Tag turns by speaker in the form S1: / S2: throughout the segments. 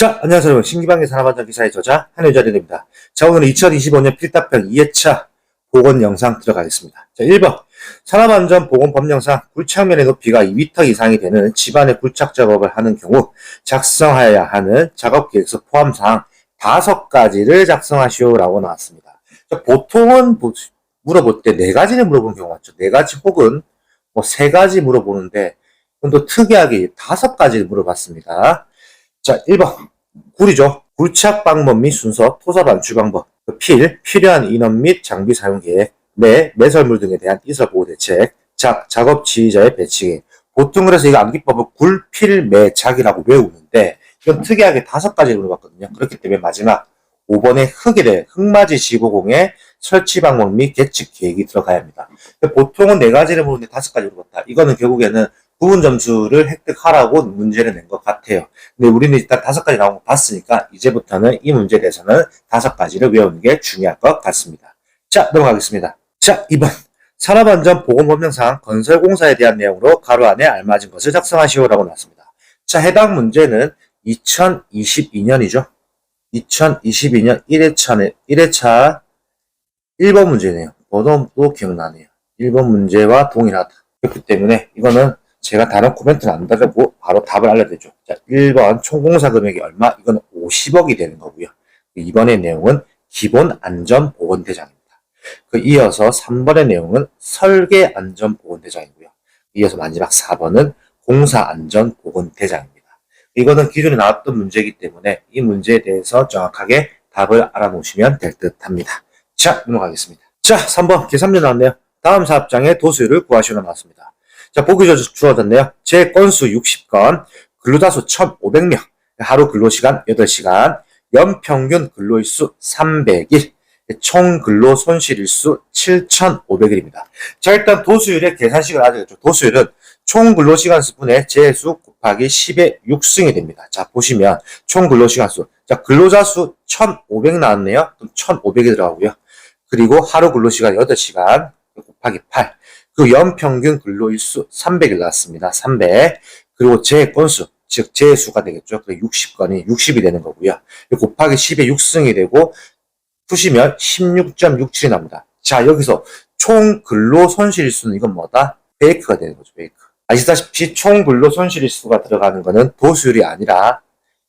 S1: 자, 안녕하세요. 여러분. 신기방의 산업안전 기사의 저자 한효자리입니다. 자, 오늘은 2025년 필답형 2회차 보건 영상 들어가겠습니다. 자, 1번. 산업안전 보건법 영상 굴착면의 높이가 2m 이상이 되는 집안의 굴착 작업을 하는 경우 작성하여야 하는 작업 계획서 포함 사항 다섯 가지를 작성하시오라고 나왔습니다. 자, 보통은 뭐- 물어볼 때네 가지를 물어보는 경우가 많죠. 네 가지 혹은 뭐세 가지 물어보는데 그건 또 특이하게 다섯 가지를 물어봤습니다. 자, 1번. 굴이죠. 굴착 방법 및 순서, 토사 반출 방법, 그 필, 필요한 인원 및 장비 사용 계획, 매, 매설물 등에 대한 이설 보호 대책, 작, 작업 지휘자의 배치. 보통 그래서 이 암기법을 굴, 필, 매, 작이라고 외우는데 이건 특이하게 다섯 가지를 물어봤거든요. 그렇기 때문에 마지막 5번의 흙에 대해 흙맞이 지구공의 설치 방법 및 계측 계획이 들어가야 합니다. 보통은 네 가지를 물었는데 다섯 가지 물어봤다. 이거는 결국에는 부분 점수를 획득하라고 문제를 낸 것 같아요. 근데 우리는 일단 다섯 가지 나온 거 봤으니까 이제부터는 이 문제에 대해서는 다섯 가지를 외우는 게 중요할 것 같습니다. 자, 넘어가겠습니다. 자, 2번. 산업안전보건법령상 건설공사에 대한 내용으로 가로 안에 알맞은 것을 작성하시오라고 나왔습니다. 자, 해당 문제는 2022년이죠. 2022년 1회차네, 1회차 1번 문제네요. 번호도 기억나네요. 1번 문제와 동일하다. 그렇기 때문에 이거는 제가 다른 코멘트는 안 달고 바로 답을 알려드리죠. 자, 1번 총공사 금액이 얼마? 이거는 50억이 되는 거고요. 2번의 내용은 기본 안전 보건 대장입니다. 그 이어서 3번의 내용은 설계 안전 보건 대장이고요. 이어서 마지막 4번은 공사 안전 보건 대장입니다. 이거는 기존에 나왔던 문제이기 때문에 이 문제에 대해서 정확하게 답을 알아놓으시면 될 듯 합니다. 자, 넘어가겠습니다. 자, 3번 계산료 나왔네요. 다음 사업장의 도수율을 구하시오 나왔습니다. 자, 보기 주- 주어졌네요. 제 건수 60건, 근로다수 1,500명, 하루 근로시간 8시간, 연평균 근로일수 300일, 총 근로 손실일수 7,500일입니다. 자, 일단 도수율의 계산식을 알아야겠죠. 도수율은 총 근로시간 수분의 제수 곱하기 10의 6승이 됩니다. 자, 보시면 총 근로시간 수. 자, 근로자 수 1,500 나왔네요. 그럼 1,500이 들어가고요. 그리고 하루 근로시간 8시간 곱하기 8. 그 연평균 근로일수 300일 나왔습니다. 300. 그리고 제 건수, 즉, 제 수가 되겠죠. 그 60건이 60이 되는 거고요. 곱하기 10의 6승이 되고, 푸시면 16.67이 납니다. 자, 여기서 총 근로 손실일수는 이건 뭐다? 베이크가 되는 거죠, 베이크. 아시다시피 총 근로 손실일수가 들어가는 거는 도수율이 아니라,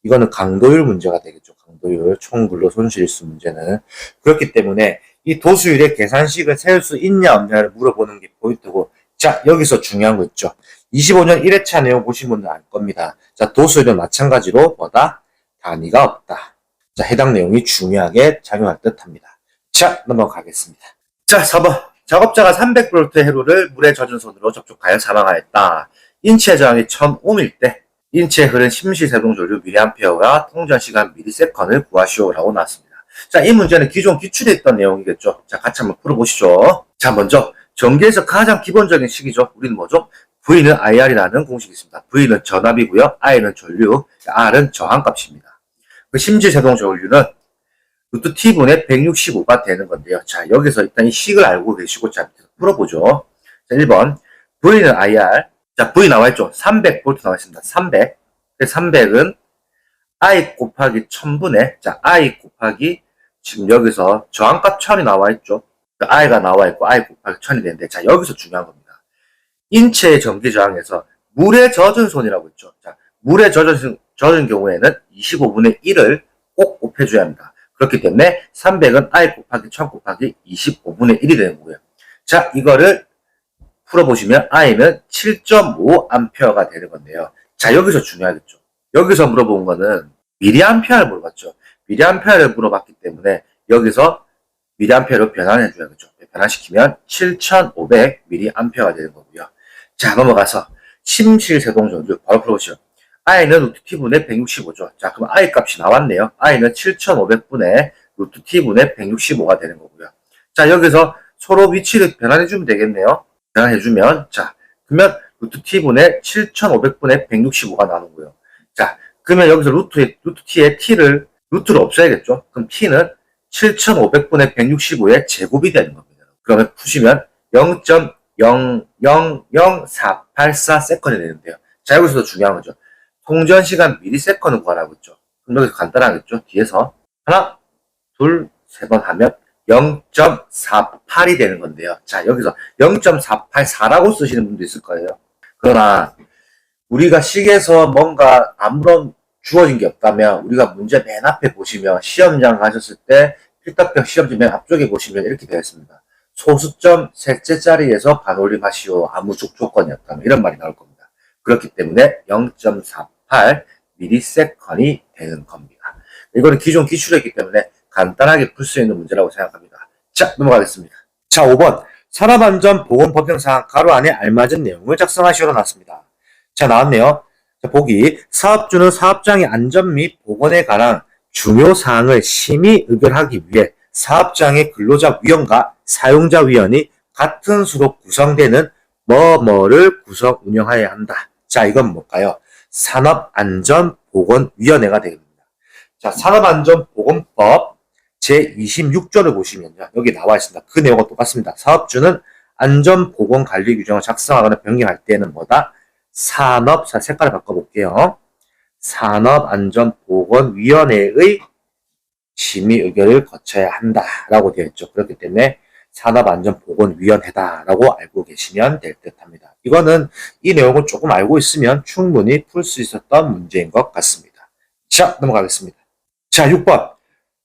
S1: 이거는 강도율 문제가 되겠죠. 강도율, 총 근로 손실일수 문제는. 그렇기 때문에 이 도수율의 계산식을 세울 수 있냐 없냐를 물어보는 게 포인트고 자 여기서 중요한 거 있죠. 25년 1회차 내용 보신 분들 알 겁니다. 자 도수율은 마찬가지로 뭐다? 단위가 없다. 자 해당 내용이 중요하게 작용할 듯 합니다. 자 넘어가겠습니다. 자 4번. 작업자가 300V 회로를 물에 젖은 손으로 접촉하여 사망하였다. 인체 저항이 1000옴일 때 인체에 흐른 심시세동전류 미리암페어가 통전시간 미리세컨을 구하시오라고 나왔습니다 자, 이 문제는 기존 기출에 있던 내용이겠죠. 자, 같이 한번 풀어보시죠. 자, 먼저 전기에서 가장 기본적인 식이죠. 우리는 뭐죠? V는 IR이라는 공식이 있습니다. V는 전압이고요. I는 전류, R은 저항값입니다. 그 심지세동 전류는 루트 T분의 165가 되는 건데요. 자, 여기서 일단 이 식을 알고 계시고, 자, 풀어보죠. 자, 1번. V는 IR. 자, V 나와있죠? 300V 나와있습니다. 300. 300은 i 곱하기 1000분의 자 i 곱하기 지금 여기서 저항값 1000이 나와 있죠. 그 i가 나와 있고 i 곱하기 1000이 되는데 자 여기서 중요한 겁니다. 인체의 전기 저항에서 물에 젖은 손이라고 했죠. 자 물에 젖은 젖은 경우에는 25분의 1을 꼭 곱해줘야 합니다. 그렇기 때문에 300은 i 곱하기 1000 곱하기 25분의 1이 되는 거고요. 자 이거를 풀어보시면 i는 7.5A가 되는 건데요. 자 여기서 중요하겠죠. 여기서 물어본 거는 미리암페어를 물어봤죠. 미리암페어를 물어봤기 때문에 여기서 미리암페어로 변환해 줘야겠죠. 변환시키면 7,500 미리암페어가 되는 거고요. 자 넘어가서 심실세동전류 바로 풀어보시죠. i는 루트 t분의 165죠. 자 그럼 i 값이 나왔네요. i는 7,500분의 루트 t분의 165가 되는 거고요. 자 여기서 서로 위치를 변환해 주면 되겠네요. 변환해 주면 자 그러면 루트 t분의 7,500분의 165가 나오고요. 자, 그러면 여기서 루트, 루트 t의 t를, 루트를 없애야겠죠? 그럼 t는 7,500분의 165의 제곱이 되는 겁니다. 그러면 푸시면 0.000484 세컨이 되는데요. 자, 여기서도 중요한 거죠. 통전 시간 미리 세컨을 구하라고 했죠. 그럼 여기서 간단하겠죠? 뒤에서 하나, 둘, 세 번 하면 0.48이 되는 건데요. 자, 여기서 0.484라고 쓰시는 분도 있을 거예요. 그러나 우리가 식에서 뭔가 아무런 주어진 게 없다면 우리가 문제 맨 앞에 보시면 시험장 가셨을 때 필답형 시험지 맨 앞쪽에 보시면 이렇게 되어 있습니다. 소수점 셋째 자리에서 반올림 하시오. 아무 조- 조건이 없다면 이런 말이 나올 겁니다. 그렇기 때문에 0.48 미리세컨이 되는 겁니다. 이거는 기존 기출이기 때문에 간단하게 풀 수 있는 문제라고 생각합니다. 자, 넘어가겠습니다. 자, 5번. 산업안전 보건법령상 가로 안에 알맞은 내용을 작성하시오 나왔습니다. 자, 나왔네요. 자, 보기. 사업주는 사업장의 안전 및 보건에 관한 중요 사항을 심의 의결하기 위해 사업장의 근로자 위원과 사용자 위원이 같은 수로 구성되는 뭐뭐를 구성 운영하여야 한다. 자, 이건 뭘까요? 산업안전보건위원회가 되겠습니다. 자, 산업안전보건법 제26조를 보시면요. 여기 나와 있습니다. 그 내용과 똑같습니다. 사업주는 안전보건관리 규정을 작성하거나 변경할 때는 뭐다? 산업, 자, 색깔을 바꿔볼게요. 산업안전보건위원회의 심의 의결을 거쳐야 한다라고 되어 있죠. 그렇기 때문에 산업안전보건위원회다라고 알고 계시면 될 듯합니다. 이거는 이 내용을 조금 알고 있으면 충분히 풀 수 있었던 문제인 것 같습니다. 자, 넘어가겠습니다. 자, 6번.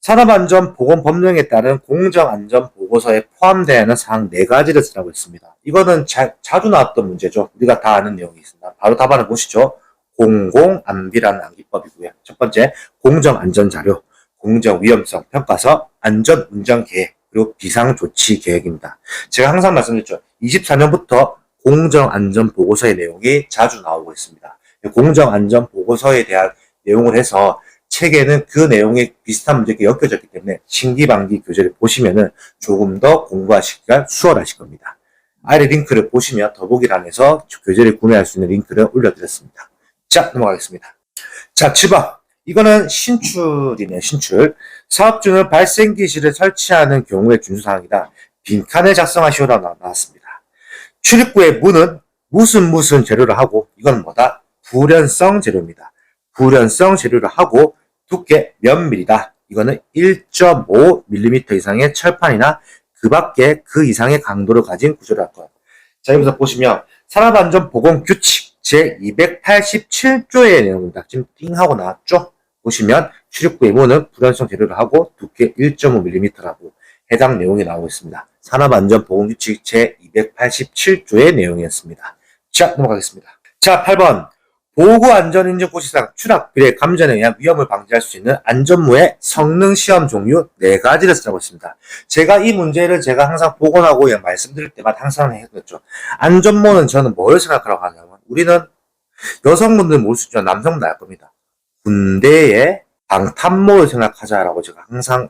S1: 산업안전보건법령에 따른 공정안전보고서에 포함되어 있는 사항 4가지를 쓰라고 했습니다. 이거는 자, 자주 나왔던 문제죠. 우리가 다 아는 내용이 있습니다. 바로 답안을 보시죠. 공공안비라는 암기법이고요. 첫 번째, 공정안전자료, 공정위험성 평가서, 안전운전계획, 그리고 비상조치계획입니다. 제가 항상 말씀드렸죠. 24년부터 공정안전보고서의 내용이 자주 나오고 있습니다. 공정안전보고서에 대한 내용을 해서 책에는 그 내용에 비슷한 문제가 엮여졌기 때문에 신기반기 교재를 보시면은 조금 더 공부하시기가 수월하실 겁니다. 아래 링크를 보시면 더보기란에서 교재를 구매할 수 있는 링크를 올려드렸습니다. 자, 넘어가겠습니다. 자, 7번. 이거는 신출이네요, 신출. 사업주는 발생기실을 설치하는 경우의 준수사항이다. 빈칸을 작성하시오라고 나- 나왔습니다. 출입구의 문은 무슨 무슨 재료를 하고, 이건 뭐다? 불연성 재료입니다. 불연성 재료를 하고, 두께 몇 밀리다. 이거는 1.5mm 이상의 철판이나 그 밖에 그 이상의 강도를 가진 구조를 할 거예요. 자, 여기서 보시면 산업안전보건규칙 제287조의 내용입니다. 지금 띵 하고 나왔죠? 보시면 출입구의 문은 불연성 재료를 하고 두께 1.5mm라고 해당 내용이 나오고 있습니다. 산업안전보건규칙 제287조의 내용이었습니다. 자, 넘어가겠습니다. 자, 8번. 보고 안전인증 고시상 추락, 비례, 감전에 의한 위험을 방지할 수 있는 안전무의 성능 시험 종류 4가지를 쓰라고 했습니다. 제가 이 문제를 제가 항상 복원하고 말씀드릴 때마다 항상 했었죠. 안전모는 저는 뭘 생각하라고 하냐면, 우리는 여성분들 모를 수 있지만 남성분들 알 겁니다. 군대의 방탄모를 생각하자라고 제가 항상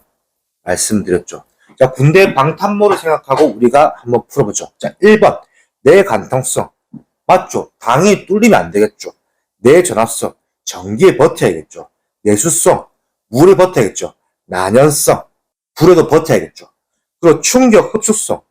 S1: 말씀드렸죠. 자, 군대 방탄모를 생각하고 우리가 한번 풀어보죠. 자, 1번. 내 간통성. 맞죠? 방이 뚫리면 안 되겠죠. 내 전압성. 전기에 버텨야겠죠. 내수성. 물에 버텨야겠죠. 난연성. 불에도 버텨야겠죠. 그리고 충격 흡수성.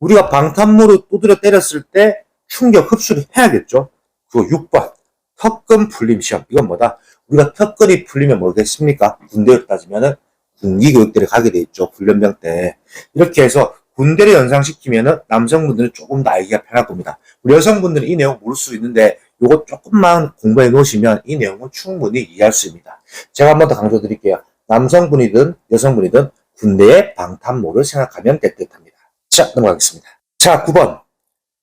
S1: 우리가 방탄모를 두드려 때렸을 때 충격 흡수를 해야겠죠. 그리고 6번. 턱근 풀림 시험. 이건 뭐다? 우리가 턱근이 풀리면 뭐겠습니까? 군대를 따지면은 군기 교육대를 가게 돼 있죠. 훈련병 때. 이렇게 해서 군대를 연상시키면은 남성분들은 조금 더 알기가 편할 겁니다. 우리 여성분들은 이 내용 모를 수 있는데 요거 조금만 공부해 놓으시면 이 내용은 충분히 이해할 수 있습니다. 제가 한 번 더 강조 드릴게요. 남성분이든 여성분이든 군대의 방탄모를 생각하면 될 듯합니다. 자, 넘어가겠습니다. 자, 9번.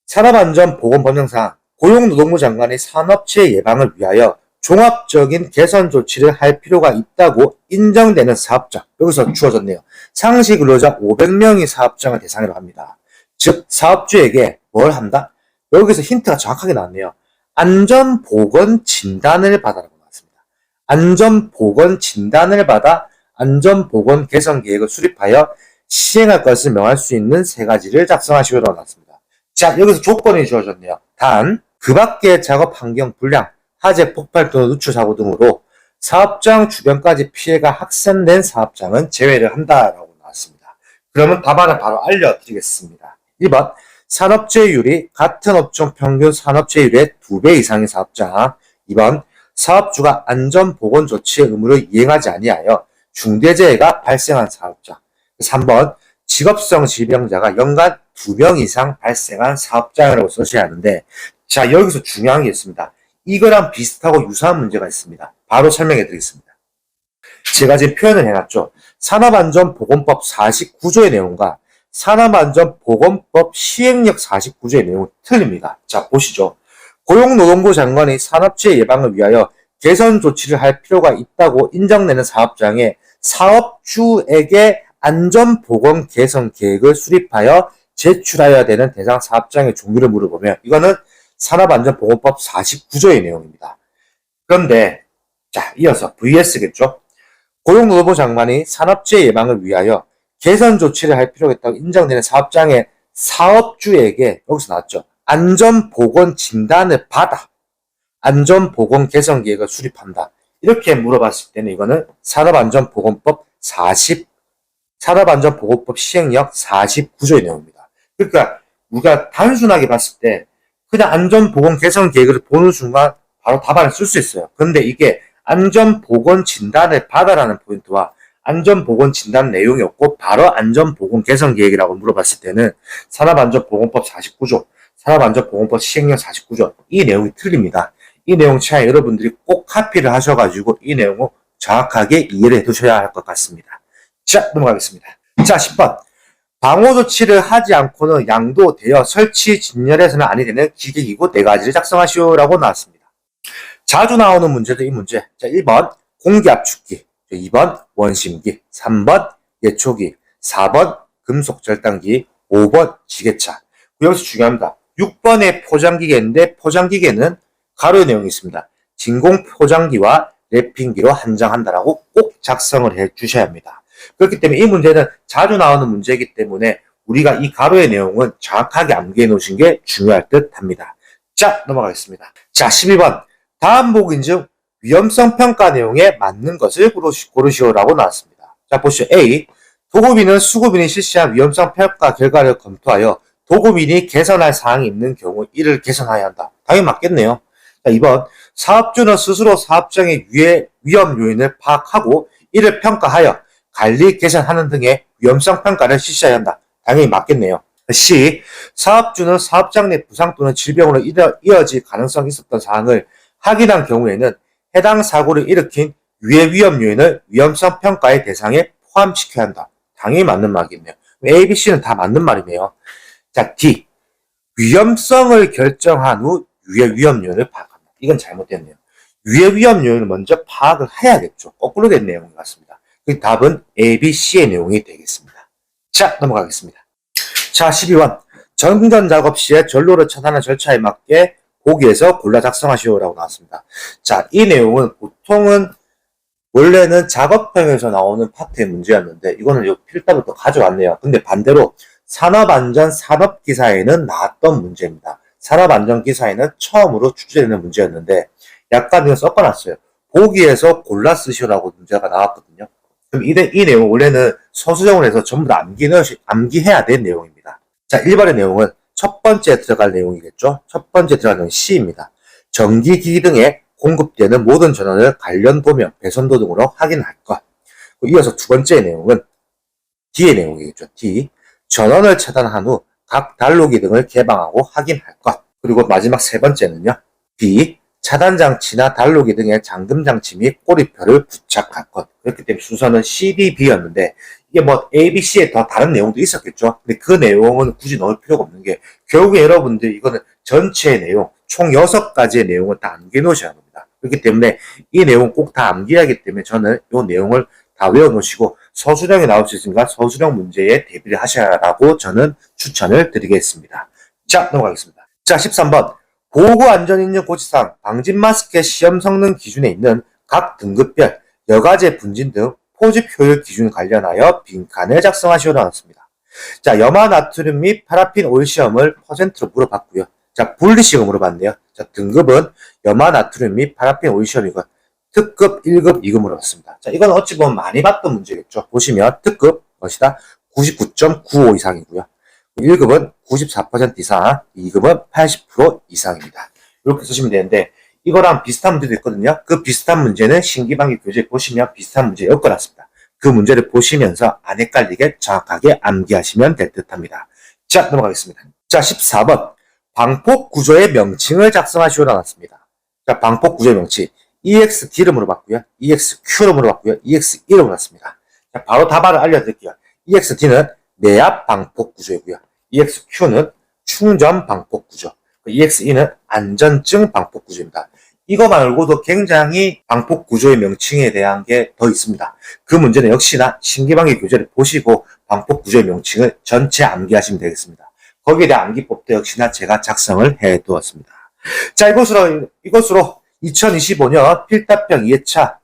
S1: 산업안전보건법령상 고용노동부 장관이 산업체해 예방을 위하여 종합적인 개선 조치를 할 필요가 있다고 인정되는 사업장. 여기서 주어졌네요. 상시 근로자 500명이 사업장을 대상으로 합니다. 즉, 사업주에게 뭘 한다? 여기서 힌트가 정확하게 나왔네요. 안전보건 진단을 받아라고 나왔습니다. 안전보건 진단을 받아 안전보건 개선 계획을 수립하여 시행할 것을 명할 수 있는 세 가지를 작성하시오라고 나왔습니다. 자, 여기서 조건이 주어졌네요. 단, 그 밖의 작업 환경 불량, 화재 폭발 또는 누출 사고 등으로 사업장 주변까지 피해가 확산된 사업장은 제외를 한다라고 나왔습니다. 그러면 답안을 바로 알려드리겠습니다. 1번 산업재율이 같은 업종 평균 산업재율의 2배 이상의 사업장 2번 사업주가 안전보건 조치의 의무를 이행하지 아니하여 중대재해가 발생한 사업자. 3번 직업성 질병자가 연간 2명 이상 발생한 사업장이라고 써셔야 하는데 자 여기서 중요한 게 있습니다. 이거랑 비슷하고 유사한 문제가 있습니다. 바로 설명해 드리겠습니다. 제가 지금 표현을 해놨죠. 산업안전보건법 49조의 내용과 산업안전보건법 시행령 49조의 내용은 틀립니다. 자, 보시죠. 고용노동부 장관이 산업재해 예방을 위하여 개선 조치를 할 필요가 있다고 인정되는 사업장에 사업주에게 안전보건 개선 계획을 수립하여 제출하여야 되는 대상 사업장의 종류를 물어보면 이거는 산업안전보건법 49조의 내용입니다. 그런데 자 이어서 VS겠죠. 고용노동부 장관이 산업재해 예방을 위하여 개선 조치를 할 필요가 있다고 인정되는 사업장의 사업주에게 여기서 나왔죠. 안전보건 진단을 받아 안전보건 개선 계획을 수립한다. 이렇게 물어봤을 때는 이거는 산업안전보건법 40 산업안전보건법 시행령 49조의 내용입니다. 그러니까 우리가 단순하게 봤을 때 그냥 안전보건 개선 계획을 보는 순간 바로 답안을 쓸 수 있어요. 그런데 이게 안전보건 진단을 받아라는 포인트와 안전보건 진단 내용이 없고 바로 안전보건 개선 계획이라고 물어봤을 때는 산업안전보건법 49조, 산업안전보건법 시행령 49조 이 내용이 틀립니다. 이 내용 차에 여러분들이 꼭 카피를 하셔가지고 이 내용을 정확하게 이해를 해두셔야 할 것 같습니다. 자, 넘어가겠습니다. 자, 10번. 방호 조치를 하지 않고는 양도되어 설치 진열해서는 아니 되는 기계기구 네 가지를 작성하시오라고 나왔습니다. 자주 나오는 문제도 이 문제. 자, 1번 공기 압축기, 2번 원심기, 3번 예초기, 4번 금속 절단기, 5번 지게차. 여기서 중요합니다. 6번의 포장기계인데 포장기계는 가로의 내용이 있습니다. 진공 포장기와 랩핑기로 한정한다라고 꼭 작성을 해 주셔야 합니다. 그렇기 때문에 이 문제는 자주 나오는 문제이기 때문에 우리가 이 가로의 내용은 정확하게 암기해 놓으신 게 중요할 듯 합니다. 자, 넘어가겠습니다. 자, 12번. 다음 보기 중 위험성 평가 내용에 맞는 것을 고르시, 고르시오라고 나왔습니다. 자, 보시죠. A. 도급인은 수급인이 실시한 위험성 평가 결과를 검토하여 도급인이 개선할 사항이 있는 경우 이를 개선해야 한다. 당연히 맞겠네요. 자, 2번. 사업주는 스스로 사업장의 위해 위험 요인을 파악하고 이를 평가하여 관리 개선하는 등의 위험성 평가를 실시해야 한다. 당연히 맞겠네요. C. 사업주는 사업장 내 부상 또는 질병으로 이어질 가능성이 있었던 사항을 확인한 경우에는 해당 사고를 일으킨 유해 위험 요인을 위험성 평가의 대상에 포함시켜야 한다. 당연히 맞는 말이겠네요. A, B, C는 다 맞는 말이네요. 자, D. 위험성을 결정한 후 유해 위험 요인을 파악한다. 이건 잘못됐네요. 유해 위험 요인을 먼저 파악을 해야겠죠. 거꾸로 된 내용 같습니다. 그 답은 A, B, C의 내용이 되겠습니다. 자, 넘어가겠습니다. 자, 12번. 정전 작업 시에 전로를 차단하는 절차에 맞게 보기에서 골라 작성하시오라고 나왔습니다. 자, 이 내용은 보통은 원래는 작업형에서 나오는 파트의 문제였는데 이거는 요 필답부터 가져왔네요. 근데 반대로 산업안전 산업기사에는 나왔던 문제입니다. 산업안전기사에는 처음으로 출제되는 문제였는데 약간 이거 섞어놨어요. 보기에서 골라 쓰시오라고 문제가 나왔거든요. 그럼 이, 이 내용 원래는 서술형을 해서 전부 다 암기, 암기해야 될 내용입니다. 자, 1번의 내용은 첫 번째 들어갈 내용이겠죠. 첫 번째 내용은 C입니다. 전기기기 등에 공급되는 모든 전원을 관련 도면, 배선도 등으로 확인할 것. 이어서 두 번째 내용은 D의 내용이겠죠. D. 전원을 차단한 후각 단로기 등을 개방하고 확인할 것. 그리고 마지막 세 번째는요. B. 차단 장치나 단로기 등의 잠금 장치 및 꼬리표를 부착할 것. 그렇기 때문에 순서는 C, D, B였는데 이게 뭐 A, B, C에 더 다른 내용도 있었겠죠. 근데 그 내용은 굳이 넣을 필요가 없는 게 결국에 여러분들 이거는 전체 내용 총 6가지의 내용을 다 암기해 놓으셔야 합니다. 그렇기 때문에 이 내용 꼭다 암기해야 하기 때문에 저는 이 내용을 다 외워 놓으시고 서술형이 나올 수 있으니까 서술형 문제에 대비를 하셔야라고 저는 추천을 드리겠습니다. 자, 넘어가겠습니다. 자, 13번. 보고 안전인증 고지사항, 방진 마스크의 시험 성능 기준에 있는 각 등급별, 여가제 분진 등 포집 효율 기준 관련하여 빈칸을 작성하시오라 나왔습니다. 자, 염화 나트륨 및 파라핀 오일 시험을 퍼센트로 물어봤고요. 자, 분리식을 물어봤네요. 자, 등급은 염화 나트륨 및 파라핀 오일 시험이고 특급 1급 2급 물어봤습니다. 자, 이건 어찌 보면 많이 봤던 문제겠죠. 보시면 특급 것이다 99.95 이상이고요. 1급은 94% 이상, 2급은 80% 이상입니다. 이렇게 쓰시면 되는데 이거랑 비슷한 문제도 있거든요. 그 비슷한 문제는 신기방기 교재 보시면 비슷한 문제 엮어놨습니다. 그 문제를 보시면서 안 헷갈리게 정확하게 암기하시면 될 듯 합니다. 자, 넘어가겠습니다. 자, 14번. 방폭 구조의 명칭을 작성하시오 나왔습니다. 자, 방폭 구조의 명칭. EXD를 물어봤고요. EXQ를 물어봤고요. EX1을 물어봤습니다. 자, 바로 답안을 알려드릴게요. EXD는 내압 방폭 구조이고요. EXQ는 충전 방폭 구조. EX2는 안전증 방폭 구조입니다. 이거 말고도 굉장히 방폭 구조의 명칭에 대한 게 더 있습니다. 그 문제는 역시나 신기방기 교재를 보시고 방폭 구조의 명칭을 전체 암기하시면 되겠습니다. 거기에 대한 암기법도 역시나 제가 작성을 해 두었습니다. 자, 이것으로, 이것으로 2025년 필답형 2회차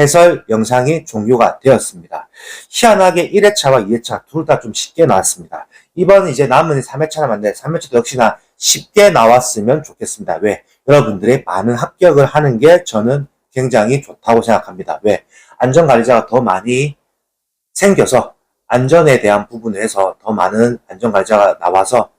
S1: 해설 영상이 종료가 되었습니다. 희한하게 1회차와 2회차 둘 다 좀 쉽게 나왔습니다. 이번 이제 남은 3회차 남았는데 3회차도 역시나 쉽게 나왔으면 좋겠습니다. 왜? 여러분들이 많은 합격을 하는 게 저는 굉장히 좋다고 생각합니다. 왜? 안전관리자가 더 많이 생겨서 안전에 대한 부분에서 더 많은 안전관리자가 나와서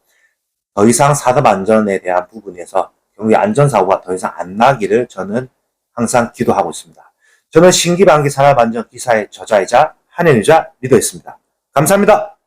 S1: 더 이상 산업 안전에 대한 부분에서 경기 안전사고가 더 이상 안 나기를 저는 항상 기도하고 있습니다. 저는 신기방기 산업안전 기사의 저자이자 한현유자 리더였습니다. 감사합니다.